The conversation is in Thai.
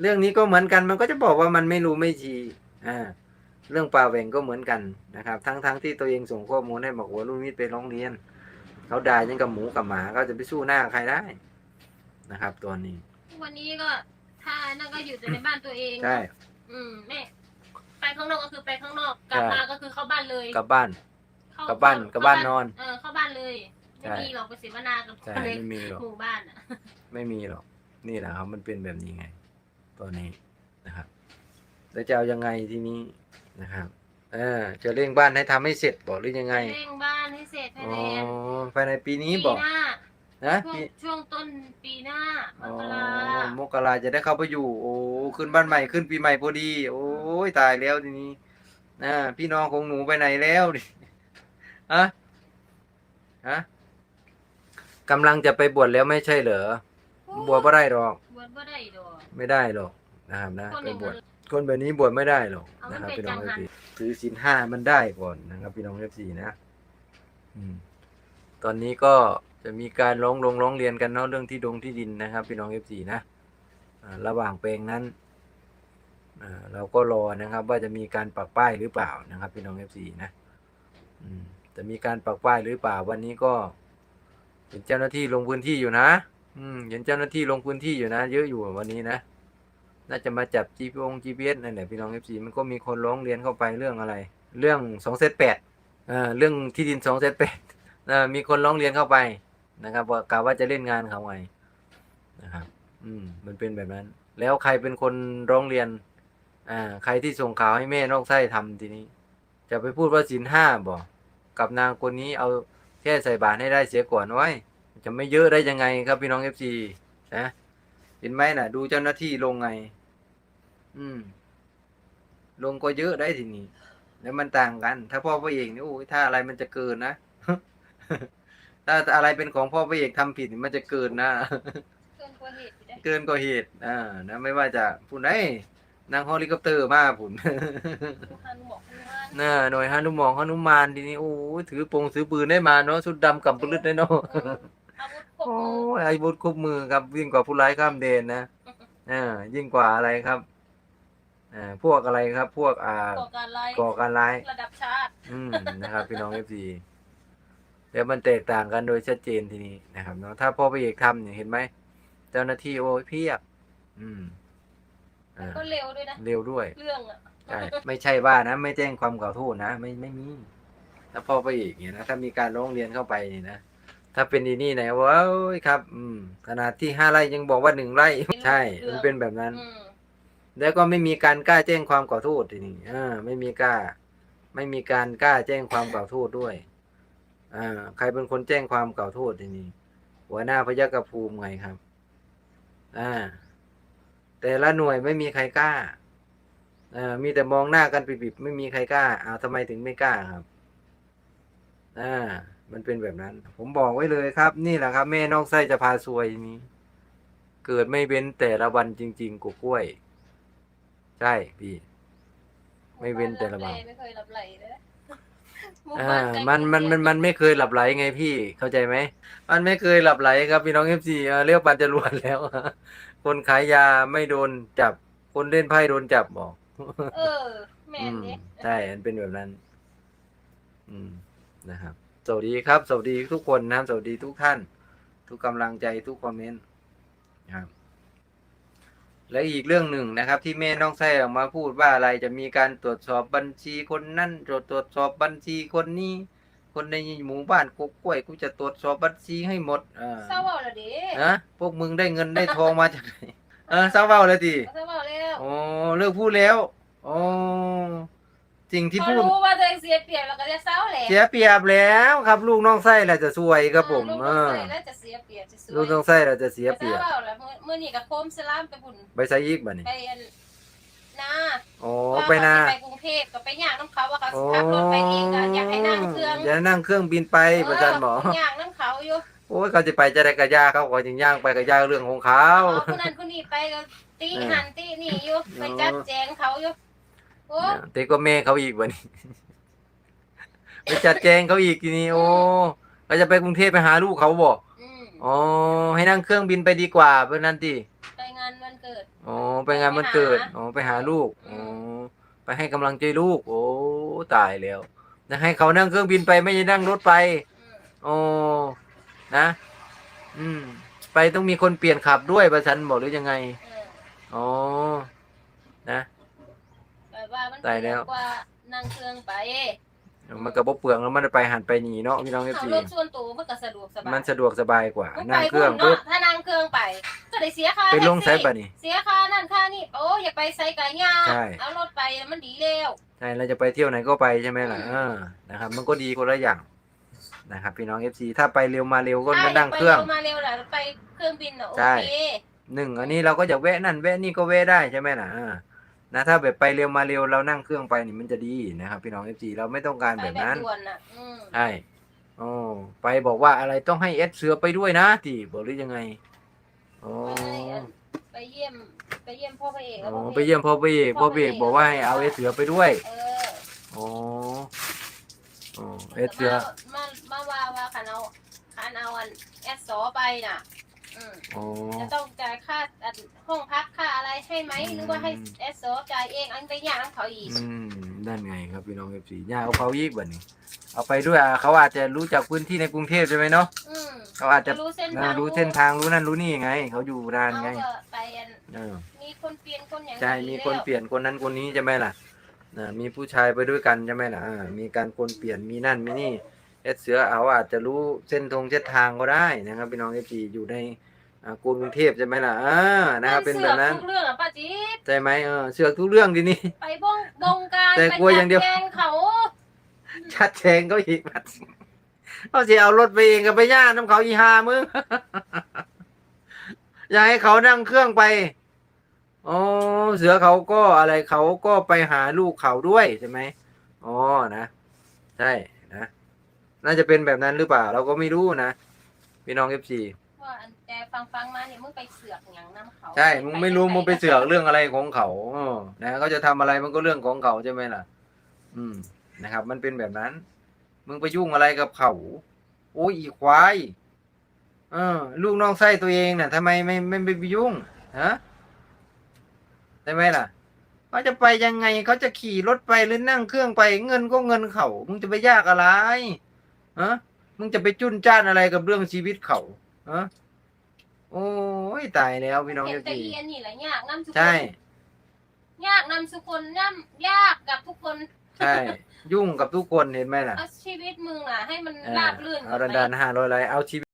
เรื่องนี้ก็เหมือนกันมันก็จะบอกว่ามันไม่รู้ไม่ชี้อ่าเรื่องป่าแหว่งก็เหมือนกันนะครับ ทั้งทั้งที่ตัวเองส่งข้อมูลให้บอกว่าลูกนิดไปร้องเรียนเขาด่ายังกับหมูกับหมาเขาจะไปสู้หน้าใครได้นะครับ ตัวนี้ วันนี้ก็ถ้านั่นก็อยู่แต่ในบ้านตัวเองใช่อืมแม่ไปข้างนอกก็คือไปข้างนอกกลับใช่มาก็คือเข้าบ้านเลยกลับบ้านเข้ากลับบ้านเข้กลับบ้านนอน เออเข้าบ้านเลยใช่ไม่มีหรอกไปเสวนากับใช่คนในไม่มีหรอกหมู่บ้านอะไม่มีหรอก นี่แหละครับมันเป็นแบบนี้ไง ตัวนี้นะครับแล้วจะเอายังไงทีนี้นะครับเออจะเร่งบ้านให้ทำให้เสร็จบอกหรือยังไงเร่งบ้านให้เสร็จภายอ๋อในภายในปีนี้ปีบอกหน้านะช่วงปีช่วงต้นปีหน้ามอ๋อกรามกราจะได้เข้าไปอยู่ โอ้ขึ้นบ้านใหม่ขึ้นปีใหม่พอดี โอ้ยตายแล้วทีนี้นะพี่น้องของหนูไปไหนแล้วดิฮะฮะกำลังจะไปบวชแล้วไม่ใช่เหรอบวชไม่ได้หรอกบวชบ่ได้ดอก ไม่ได้หรอกนะครับนะคนไปอย่างบวชนั้นคนแบบนี้บวชไม่ได้หรอกเอามันะนครับเป็นพี่น้องจัเองฟหันซีถือศีลห้ามันได้ก่อนนะครับพี่น้องเอฟซีนะอืมตอนนี้ก็จะมีการร้องลงร้องเรียนกันเนาะเรื่องที่ดงที่ดินนะครับ พี่น้องเอฟซีนะอ่าระหว่างแปลงนั้นอ่าเราก็รอนะครับ ว่าจะมีการปักป้ายหรือเปล่านะครับ พี่น้องเอฟซีนะอืมจะมีการปักป้ายหรือเปล่าวันนี้ก็เห็นเจ้าหน้าที่ลงพื้นที่อยู่นะ อืมเห็นเจ้าหน้าที่ลงพื้นที่อยู่นะ เยอะอยู่วันนี้นะ น่าจะมาจับ G P ง GPS นั่นแหละพี่น้อง FC มันก็มีคนร้องเรียนเข้าไปเรื่องอะไร เรื่อง2เซตแปดอ่าเรื่องที่ดิน2เซตแปดอ่ามีคนร้องเรียนเข้าไปนะครับว่ากะว่าจะเล่นงานเขาไงนะครับ อืม มันเป็นแบบนั้น แล้วใครเป็นคนร้องเรียน อ่า ใครที่ส่งข่าวให้แม่นอกไส้ทำทีนี้ จะไปพูดว่าสินห้าบอกกับนางคนนี้เอาแค่ใส่บาตรให้ได้เสียก่อนไว้ จะไม่เยอะได้ยังไงครับพี่น้อง FC นะเห็นไหมน่ะ ดูเจ้าหน้าที่ลงไง อืม ลงก็เยอะได้ทีนี้ แล้วมันต่างกัน ถ้าพ่อพระเอกนี่โอ้ยถ้าอะไรมันจะเกินนะถ้าอะไรเป็นของพ่อพระเอกทำผิดนี่มันจะเกินนะเกินกว่าเหตุอยู่ได้เกินกว่าเหตุอ่านะไม่ว่าจะพูดไอ้นางเฮลิคอปเตอร์มาผุนทุกท่านบอกทุกท่านน่าหน่วยฮานุมองฮานุมานทีนี้โอ้ยถือปงถือปืนได้มาเนาะชุดดำกับปืนได้เนาะ เอออาวุธครบโอ้มือยไอ้บุตรคุบมือครับ ยิ่งกว่าผู้ร้ายข้ามเดนนะอ่ายิ่งกว่าอะไรครับอ่าพวกอะไรครับ พวกอ่าก่อการร้ายก่อการร้ายระดับชาติ อืมนะครับ พี่น้องเอฟซีแล้วมันแตกต่างกันโดยชัดเจนทีนี้นะครับเนาะถ้าพ่อพระเอกทำเนี่ยเห็นไหมเจ้าหน้าที่โอ้ยเพียบ อืมอ่าก็เร็วด้วยนะเร็วด้วย เรื่องอะใช่ไม่ใช่ว่านะ ไม่แจ้งความกล่าวโทษนะไม่ไม่มีถ้าพ่อพระเอกเนี่ยนะถ้ามีการร้องเรียนเข้าไปนี่นะ ถ้าเป็นดีนี่ไหนว้าวครับ อืมขนาดที่ห้าไร่ยังบอกว่าหนึ่งไร่ ใช่ มันเป็นแบบนั้น อืมแล้วก็ไม่มีการกล้าแจ้งความกล่าวโทษทีนี้อ่าไม่มีกล้า ไม่มีการกล้าแจ้งความกล่าวโทษด้วย อ่า ใครเป็นคนแจ้งความกล่าวโทษทีนี้หัวหน้าพยัคฆภูมิไงครับ อ่า แต่ละหน่วยไม่มีใครกล้าอ่ามีแต่มองหน้ากันปิบๆไม่มีใครกล้าอ้าวทำไมถึงไม่กล้าครับ อ่า มันเป็นแบบนั้น ผมบอกไว้เลยครับ นี่แหละครับ แม่นอกไส้จะพาซวยนี้ เกิดไม่เว้นแต่ละวันจริง ๆกุกล้วย ใช่พี่ ไม่เว้นแต่ละวันไม่เคยหลับไหลเลยนะหมู่อ่าบ้ใกล้มันมันมันมันไม่เคยหลับไหลไงพี่ เข้าใจไหมมันไม่เคยหลับไหลครับพี่น้องเอฟซีเรียกปันจรวดแล้ว คนขายยาไม่โดนจับ คนเล่นไพ่โดนจับบอก เออแม่อืนมเนี่ยใช่มันเป็นแบบนั้น อืมนะครับ สวัสดีครับ สวัสดีทุกคนนะครับ สวัสดีทุกท่าน ทุกกำลังใจทุกคอมเมนต์นะครับและอีกเรื่องหนึ่งนะครับ ที่แม่น้องไส้ออกมาพูดว่าอะไรจะมีการตรวจสอบบัญชีคนนั่นตรวจตรวจสอบบัญชีคนนี้ คนในหมู่บ้านกกล้วยกูจะตรวจสอบบัญชีให้หมดอ่าเศร้าเบาแล้วดินะพวกมึงได้เงินได้ทองมาจากไหนเออเศร้าเบาเลยทีเศร้าเบาแล้วโอ้เลิกพูดแล้วโอ้ สิ่งที่พอพูดรู้ว่าตัวเองเสียเปรียบแล้วก็จะเศร้าแหละเสียเปรียบแล้วครับ ลูกน้องไส้แหละจะซวยครับผมลูกเอน้องอใส่แล้วจะเสียเปรียบจะสวยลูกน้องไส้เราจะเสียเปรียบเศร้าเบาแล้วมื้อมื่อนี้กับโคมสลามไปบุญไปใส่อีกบ่นี่ไปอันนาโอ้ว่าไปนาเขาสิไปกรุงเทพก็ไปย่างน้ำเขาว่าเขาสิขับรถไปเองก็อยากให้นั่งเครื่องอยากให้นั่งเครื่องบินไปประจันหมอย่างน้ำเขาอยู่โอ้ยเขาจะไปจะได้กระยาเขาก็จึงย่างไปกระยาเรื่องของเขาเอาคนนั้นคนนี้ไปก็ตีหันตีนี่อยู่ไปจัดแจงเขาอยู่ โอ้แต่ก็แม่เขาอีกบ่นี่ไปจัดแจงเขาอีกทีนี้ โอ้เขาจะไปกรุงเทพไปหาลูกเขาบอกอืมอ๋อให้นั่งเครื่องบินไปดีกว่าเพื่อนนั่นทีไปงานวันเกิเกิด อ๋อไปงานวันเกิดไปหาอ๋อไปหาลูกอือ๋อมไปให้กำลังใจลูก โอ้ตายแล้วนะให้เขานั่งเครื่องบินไปไม่ได้นั่งรถไปอืมโอ้นะ อืม ไปต้องมีคนเปลี่ยนขับด้วยประชันบอกหรือยังไง เอออ๋อ นะ แบบว่ามันตายแล้วเปรีบกว่านั่งเครื่องไปมันกระบเปลืองแล้วมันไปหันไปหนีเนาะพี่น้องเอฟเอาซีรถส่วนตัวมันก็สะดวกสบายมันสะดวกสบายกว่ามันนั่งไปเครื่องพุ่นปุ๊บเนาะถ้านั่งเครื่องไปก็ได้เสียค่าไปลงแท็กไซซี่ส์ป่ะนี่เสียค่านั่นค่านี่โอ้อย่าไปไซไก่ยาใช่ เอารถไปมันดีแล้ว ใช่เราจะไปเที่ยวไหนก็ไปใช่ไหมล่ะอืมเออนะครับ มันก็ดีคนละอย่างนะครับ พี่น้องเอฟซีถ้าไปเร็วมาเร็วก็ถ้ามานั่งเครื่องไปมาเร็วแหละไปเครื่องบินอะโอใช่ เคหนึ่งอันนี้เราก็จะแวะนั่นแวะนี่ก็แวะได้ใช่ไหมล่ะอ่า นะถ้าแบบไปเร็วมาเร็วเรานั่งเครื่องไปนี่มันจะดีนะครับพี่น้องเอฟซีเราไม่ต้องการไปแบบแบบนั้นด่วนอะอืมใช่โอ้ไปบอกว่าอะไรต้องให้เอสเสือไปด้วยนะที่บอกหรือยังไงโอ้ไปอันไปเยี่ยมไปเยี่ยมพ่อพระเอกโอ้แล้วพ่อพระไปเยี่ยมพ่อเบกพ่อเบกบอกว่าให้เอาเอสเสือไปด้วยเออโอ้โอ้เอสเสือมามาว่าว่าคันเอาคันเอาอันแอสซอไปน่ะ อืมโอ้จะต้องจ่ายค่าอันห้องพักค่าอะไรให้ไหมอืม หรือว่าให้แอสซอจ่ายเองอันไปย่างน้ำเขาอีกอืมนั่นไงครับพี่น้องเอฟซีย่าเอาเขายีกแบบนี้ เอาไปด้วยอะเขาอาจจะรู้จักพื้นที่ในกรุงเทพใช่ไหมเนาะอืมเขาอาจจะรู้เส้นน่าทางรู้เส้นทางรู้นั่นรู้นี่ไง เขาอยู่นานไงเอาก็ไปอันเออ มีคนเปลี่ยนคนอย่างใช่มีคนเปลี่ยนคนนั้นคนนี้ใช่ไหมล่ะนะมีผู้ชายไปด้วยกันใช่ไหมล่ะอ่ามีการคนเปลี่ยนมีนั่นมีนี่ เอสเสือเอาอาจจะรู้เส้นทงเส้นทางก็ได้นะครับพี่น้องเอฟซีอยู่ในอ่ากรุงเทพใช่ไหมล่ะอ่านะครับเป็นแบบนั้นมัสือกทุกเรื่องอะป้าจิ๊บใช่ไหมเออเสือกทุกเรื่องทีนี้ ไปบ้องบงการแต่ไปกลัวอย่างเดียว จัแจงเขาชัดแจงก็อีกบัดเขาจะเอารถไปเองกับไปย่างน้ำเขาอีหามึง อยากให้เขานั่งเครื่องไปอ๋อเสือเขาก็อะไรเขาก็ไปหาลูกเขาด้วยใช่ไหมอ๋อนะ ใช่นะ น่าจะเป็นแบบนั้นหรือเปล่า เราก็ไม่รู้นะพี่น้องเอฟซีว่าอันแต่ฟังฟังๆมาเนี่ยมึงไปเสือกอย่างน้ำเขาใช่มึงไม่รู้มึงไปเสือกเรื่องอะไรของเขาเออนะเขาจะทำอะไรมันก็เรื่องของเขาใช่ไหมล่ะ อืมนะครับ มันเป็นแบบนั้น มึงไปยุ่งอะไรกับเขาโอ้ยอีควายเออ ลูกน้องไส้ตัวเองน่ะทำไมไม่ไม่ไม่ไปยุ่งฮะใช่ไหมล่ะเขาจะไปยังไงเขาจะขี่รถไปหรือนั่งเครื่องไป เงินก็เงินเขามึงจะไปยากอะไร ฮะมึงจะไปจุนจ้านอะไรกับเรื่องชีวิตเขาฮะโอ้ยตายแล้วพี่น้องเห็เอนฟแต่ซีเอียนนี่แหละยากน้ำสุคนใช่ ยากนำสุคนย่ำยากกับทุกคนใช่ ยุ่งกับทุกคนเห็นไหมล่ะ เอาชีวิตมึงอะให้มันเออราบรื่น เอาดันดันห้าร้อยไรเอาชีวิต